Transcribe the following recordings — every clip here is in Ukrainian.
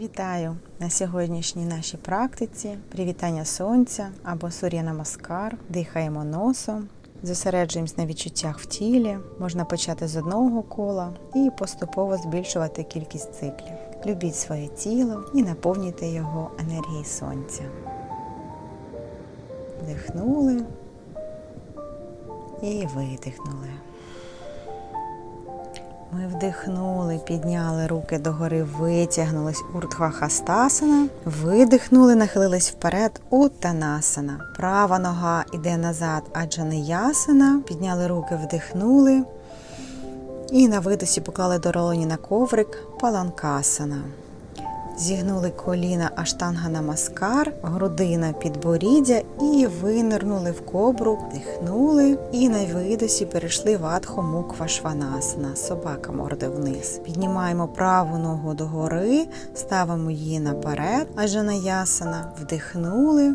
Вітаю на сьогоднішній нашій практиці. Привітання сонця або сур'я намаскар. Дихаємо носом, зосереджуємось на відчуттях в тілі. Можна почати з одного кола і поступово збільшувати кількість циклів. Любіть своє тіло і наповнюйте його енергією сонця. Вдихнули і видихнули. Ми вдихнули, підняли руки догори, витягнулись Урдхвахастасана, видихнули, нахилились вперед, Уттанасана. Права нога йде назад, аджаниясана. Підняли руки, вдихнули. І на видосі поклали долоні на коврик паланкасана. Зігнули коліна аштанга намаскар, грудина підборіддя і винирнули в кобру, дихнули і на видосі перейшли в адхо муква шванасана, собака морди вниз. Піднімаємо праву ногу догори, ставимо її наперед, аджанаясана, вдихнули.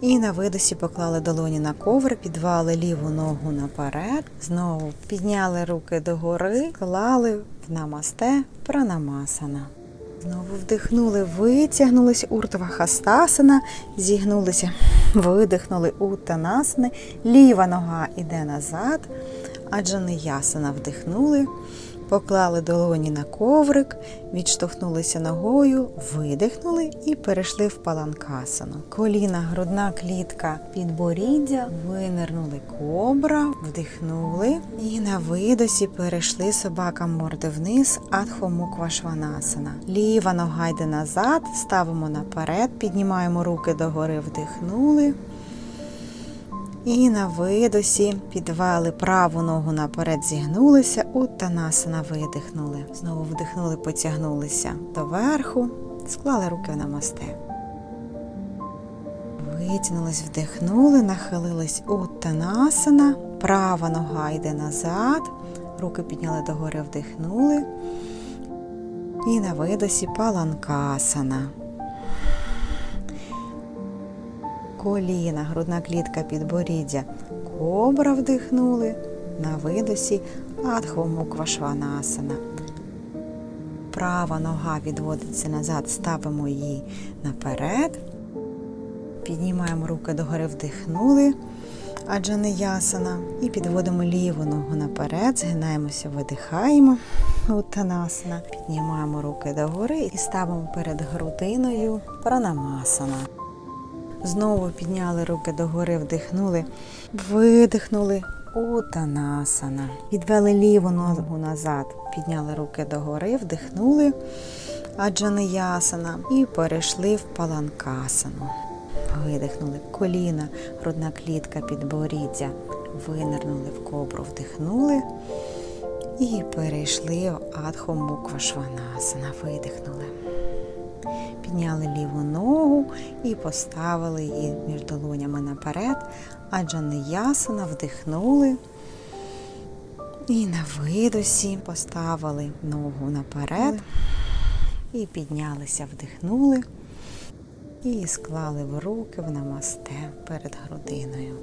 І на видосі поклали долоні на коврик, підвали ліву ногу наперед, знову підняли руки догори, клали в намасте пранамасана. Знову вдихнули, витягнулись уртва хастасана, зігнулися, видихнули уттанасани, ліва нога йде назад, аджаниясана вдихнули, поклали долоні на коврик, відштовхнулися ногою, видихнули і перейшли в паланкасану. Коліна, грудна клітка, підборіддя, винирнули кобра, вдихнули і на видосі перейшли собака морди вниз, адхомуква шванасана. Ліва нога йде назад, ставимо наперед, піднімаємо руки догори, вдихнули. І на видосі підвели праву ногу наперед, зігнулися, уттанасана видихнули. Знову вдихнули, потягнулися доверху, склали руки в намасте. Витягнулись, вдихнули, нахилились уттанасана, права нога йде назад, руки підняли догори, вдихнули. І на видосі паланкасана. Коліна, грудна клітка підборіддя, кобра вдихнули, на видосі адхомуквашванасана. Права нога відводиться назад, ставимо її наперед. Піднімаємо руки догори, вдихнули, аджаниясана. І підводимо ліву ногу наперед, згинаємося, видихаємо. Уттанасана. Піднімаємо руки догори і ставимо перед грудиною пранамасана. Знову підняли руки догори, вдихнули, видихнули. Утанасана. Відвели ліву ногу назад, підняли руки догори, вдихнули. Аджаниясана. І перейшли в паланкасану. Видихнули коліна, грудна клітка, підборіддя. Винирнули в кобру, вдихнули. І перейшли в адхомуквашванасана. Видихнули. Підняли ліву ногу і поставили її між долонями наперед, адже не ясана, вдихнули. І на видосі поставили ногу наперед і піднялися, вдихнули і склали в руки в намасте перед грудиною.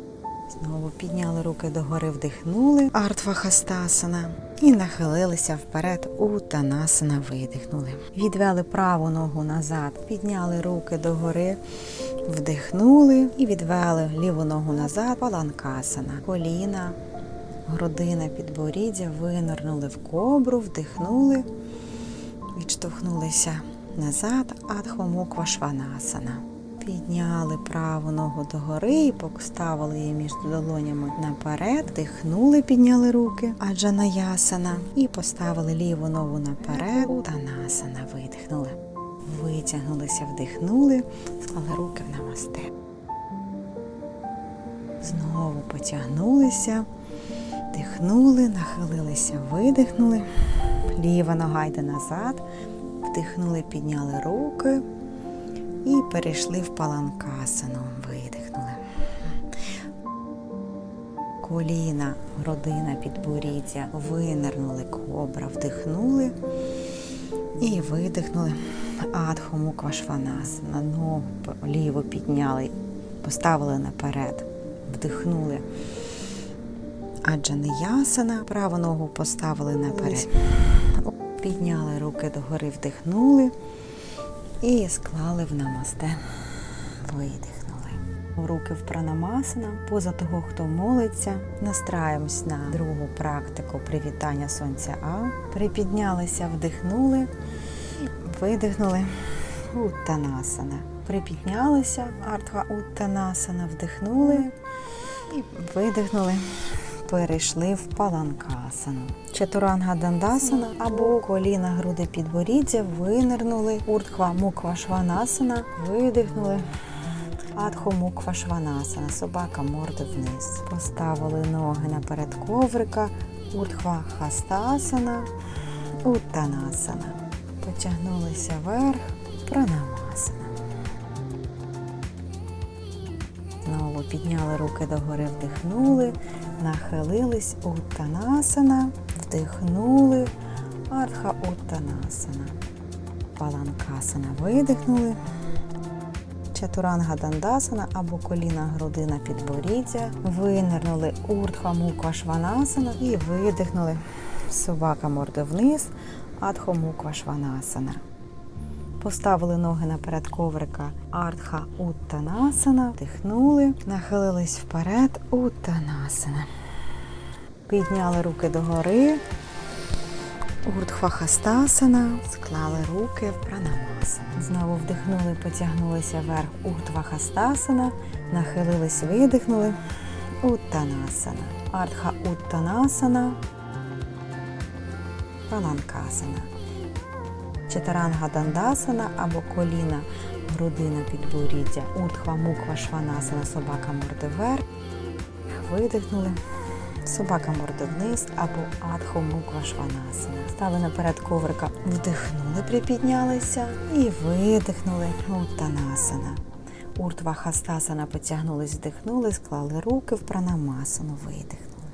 Знову підняли руки догори, вдихнули. Артвахастасана і нахилилися вперед. У Танасана, видихнули. Відвели праву ногу назад, підняли руки догори, вдихнули. І відвели ліву ногу назад, паланкасана. Коліна, грудина, підборіддя, винирнули в кобру, вдихнули, відштовхнулися назад, адхомуква шванасана. Підняли праву ногу догори і поставили її між долонями наперед, дихнули, підняли руки, аджанаясана, і поставили ліву ногу наперед, танасана, видихнули. Витягнулися, вдихнули, склали руки в намасте. Знову потягнулися, дихнули, нахилилися, видихнули. Ліва нога йде назад, вдихнули, підняли руки. І перейшли в паланкасану, видихнули. Коліна, грудина, підборіддя, винирнули кобра, вдихнули і видихнули. Адхо муквашванас. На ногу ліву підняли, поставили наперед, вдихнули. Аджаниясана, праву ногу поставили наперед. Підняли руки догори, вдихнули. І склали в намасте. Видихнули. Руки в пранамасана, поза того, хто молиться. Настраємось на другу практику привітання сонця А. Припіднялися, вдихнули, видихнули. Уттанасана. Припіднялися, артха уттанасана, вдихнули і видихнули. Перейшли в паланкасану. Чатуранга дандасана або коліна груди підборіддя, винирнули. Уртхва муква шванасана, видихнули. Адхо муква шванасана, собака морди вниз. Поставили ноги наперед коврика, уртхва хастасана, уттанасана. Потягнулися вверх, пранамасана. Підняли руки догори, вдихнули, нахилились, уттанасана, вдихнули, артха уттанасана. Паланкасана видихнули. Чатуранга дандасана або коліна грудина підборіддя. Винирнули уртха муква шванасана і видихнули. Собака морда вниз, адхо муква шванасана. Поставили ноги наперед коврика Артха Уттанасана, вдихнули, нахилились вперед, Уттанасана. Підняли руки догори, Урдхва Хастасана, склали руки в пранамасана. Знову вдихнули, потягнулися вверх Урдхва Хастасана, нахилились, видихнули, Уттанасана. Артха Уттанасана, Паланкасана. Чатаранга дандасана або коліна, грудина підборіддя, утхва, муква, шванасана, собака морди вверх. Видихнули. Собака морди вниз або адхо муква шванасана. Стали наперед коврика, вдихнули, припіднялися і видихнули. Уттанасана. Уртва хастасана потягнулись, вдихнули, склали руки в пранамасану, видихнули.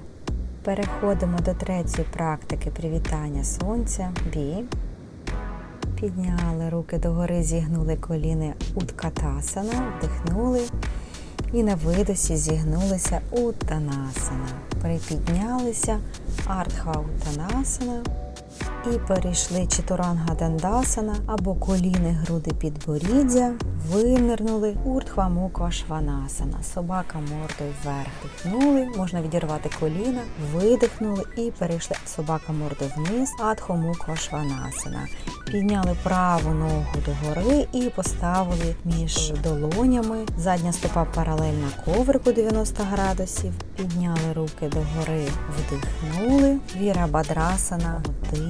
Переходимо до третьої практики привітання сонця. Бі. Підняли руки догори, зігнули коліни уткатасана, вдихнули. І на видосі зігнулися уттанасана. Припіднялися артха уттанасана. І перейшли чатуранга дандасана або коліни груди підборіддя, винирнули уртхва муква шванасана. Собака мордою вверх дихнули, можна відірвати коліна, видихнули і перейшли собака мордою вниз, адхо муква шванасана. Підняли праву ногу догори і поставили між долонями. Задня стопа паралельна коврику 90 градусів. Підняли руки догори, вдихнули. Віра бадрасана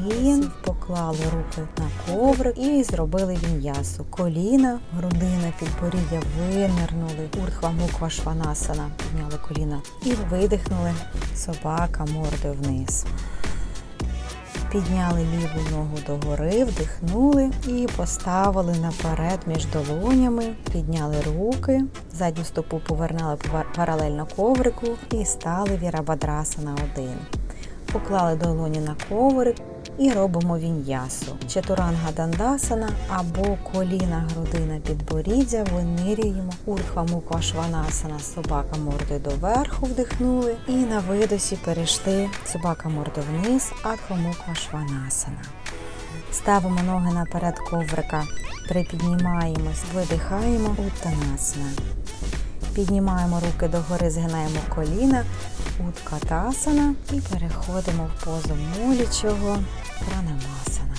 один. Поклали руки на коврик і зробили він'ясу. Коліна, грудина, підборіддя винирнули. Уртхва муква шванасана. Підняли коліна і видихнули. Собака мордою вниз. Підняли ліву ногу догори, вдихнули і поставили наперед між долонями, підняли руки, задню стопу повернули паралельно коврику і стали вірабадраса на один. Поклали долоні на коврик і робимо віньясу. Чатуранга дандасана або коліна грудина підборіддя, винирюємо уртха муква шванасана, собака мордою доверху вдихнули. І на видосі перейшли собака мордою вниз, адхо муква шванасана. Ставимо ноги наперед коврика, припіднімаємось, видихаємо уттанасана. Піднімаємо руки догори, згинаємо коліна, уткатасана і переходимо в позу молічого пранамасана.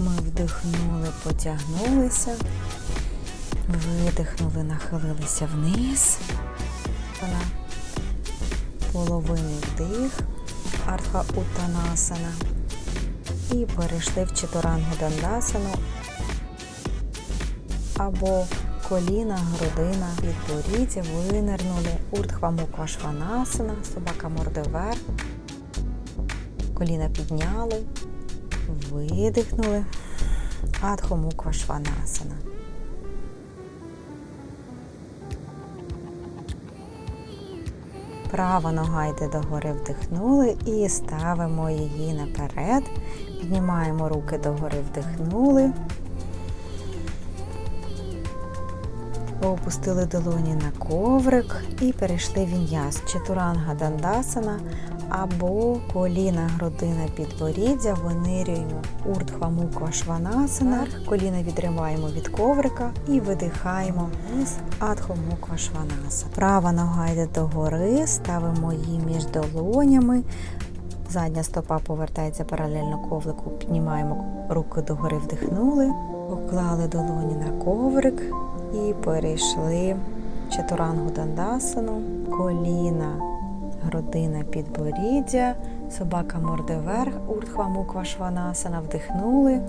Ми вдихнули, потягнулися, видихнули, нахилилися вниз. Половинний вдих, артха уттанасана. І перейшли в чатурангу дандасану або коліна, грудина, підборіддя, винирнули, уртхва муква шванасана, собака морди вверх, коліна підняли, видихнули, адхо муква шванасана. Права нога йде догори, вдихнули і ставимо її наперед. Піднімаємо руки догори, вдихнули. Опустили долоні на коврик і перейшли він'яс. Чатуранга дандасана або коліна, грудина, підборіддя, винирюємо уртхва муква шванасана, коліна відриваємо від коврика і видихаємо вниз. Адхо муква шванасана. Права нога йде догори, ставимо її між долонями. Задня стопа повертається паралельно ковлику, піднімаємо руки догори, вдихнули, поклали долоні на коврик і перейшли в чатурангу дандасану, коліна, грудина, підборіддя, собака морде вверх, уртхва муква шванасана, вдихнули.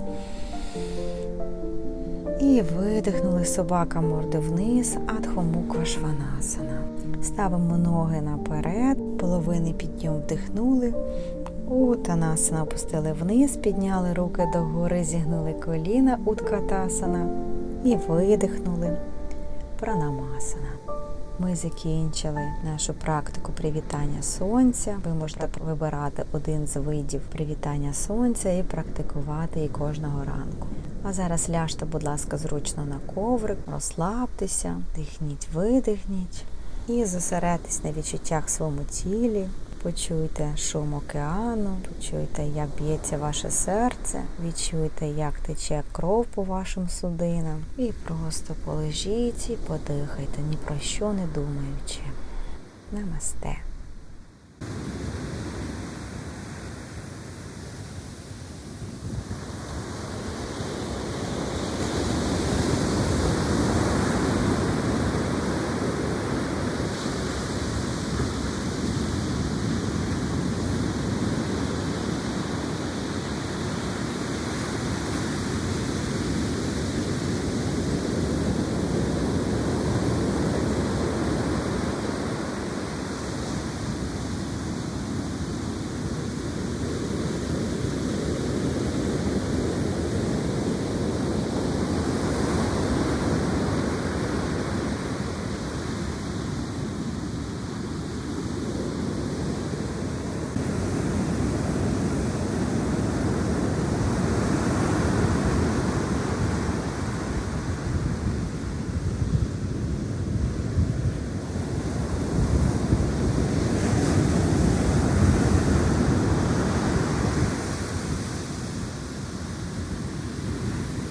І видихнули. Собака морде вниз, адхо муква шванасана. Ставимо ноги наперед, половини підйом вдихнули. Утанасана опустили вниз, підняли руки догори, зігнули коліна, уткатасана і видихнули. Пранамасана. Ми закінчили нашу практику привітання сонця. Ви можете вибирати один з видів привітання сонця і практикувати її кожного ранку. А зараз ляжте, будь ласка, зручно на коврик, розслабтеся, дихніть, видихніть і зосередьтесь на відчуттях в своєму тілі. Почуйте шум океану, почуйте, як б'ється ваше серце, відчуйте, як тече кров по вашим судинам. І просто полежіть і подихайте, ні про що не думаючи. Намасте.